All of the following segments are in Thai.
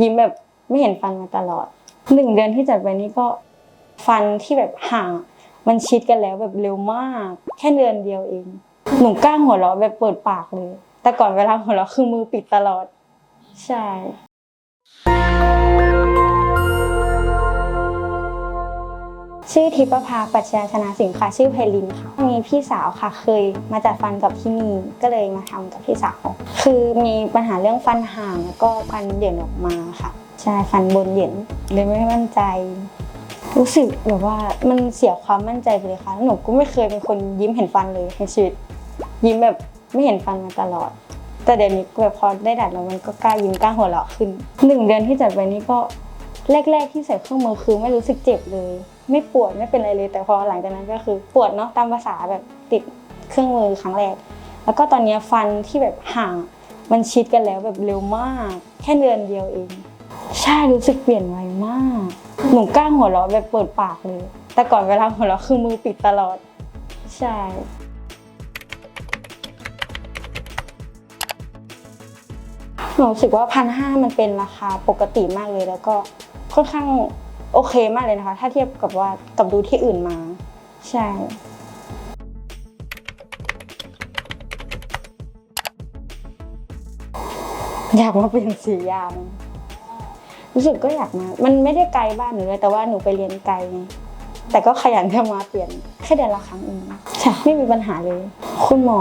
ยิ้มแบบไม่เห็นฟันมาตลอดหนึ่งเดือนที่จัดไปนี่ก็ฟันที่แบบห่าง มันชิดกันแล้วแบบเร็วมาก แค่เดือนเดียวเองหนูกล้าหัวเราะแบบเปิดปากเลย แต่ก่อนเวลาหัวเราะคือมือปิดตลอด ใช่ ชื่อทิพปภาปัชญาชนะสิงห์ค่ะชื่อเพลินค่ะมีพี่สาวค่ะเคยมาจัดฟันกับที่นี่ก็เลยมาทำกับพี่สาวคือมีปัญหาเรื่องฟันห่างแล้วก็ฟันเหยินออกมาค่ะใช่ฟันบนเหยินเลยไม่มั่นใจ รู้สึกแบบว่ามันเสียความมั่นใจไปเลยค่ะหนูก็ไม่เคยเป็นคนยิ้มเห็นฟันเลยในชีวิต ยิ้มแบบไม่เห็นฟันมาตลอด แต่เดี๋ยวนี้แบบพอได้ดัดแล้วมันก็กล้ายิ้มกล้าหัวเราะขึ้นหนึ่งเดือนที่จัดไปนี่ก็แรก ๆ ที่ใส่เครื่องมือคือไม่รู้สึกเจ็บเลย ไม่ปวดไม่เป็นอะไรเลย แต่พอหลังจากนั้นก็คือปวดเนาะตามภาษาแบบติดเครื่องมือครั้งแรก แล้วก็ตอนนี้ฟันที่แบบห่างมันชิดกันแล้วแบบเร็วมาก แค่เดือนเดียวเอง ใช่รู้สึกเปลี่ยนไวมาก หนูกล้าหัวเราะแบบเปิดปากเลย แต่ก่อนเวลาหัวเราะคือมือปิดตลอด ใช่หนูรู้สึกว่าพันห้ามันเป็นราคาปกติมากเลยแล้วก็ค่อนข้าง โอเคมากเลยนะคะ ถ้าเทียบกับว่ากับดูที่อื่นมา ใช่ อยากมาเป็นสียางรู้สึกก็อยากมา มันไม่ได้ไกลบ้านหนูเลยแต่ว่าหนูไปเรียนไกลไงแต่ก็ขยันจะมาเปลี่ยนแค่เดือนละครั้งเองใช่ไม่มีปัญหาเลย คุณหมอ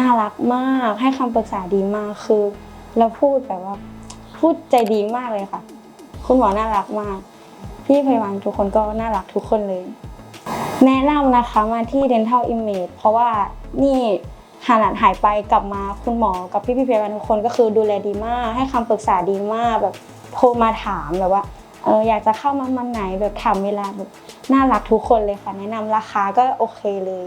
น่ารักมาก ให้คำปรึกษาดีมากคือ เราพูดแบบว่า พูดใจดีมากเลยค่ะ คุณหมอน่ารักมาก พี่พยาบาลทุกคนก็น่ารักทุกคนเลย แนะนำนะคะมาที่ Dental Image เพราะว่านี่หาหลานหายไปกลับมาคุณหมอกับพี่พี่พยาบาลทุกคนก็คือดูแลดีมาก ให้คำปรึกษาดีมากแบบโทรมาถามแบบว่าเอออยากจะเข้ามามันไหนแบบถามเวลาแบบน่ารักทุกคนเลยค่ะ แนะนำราคาก็โอเคเลย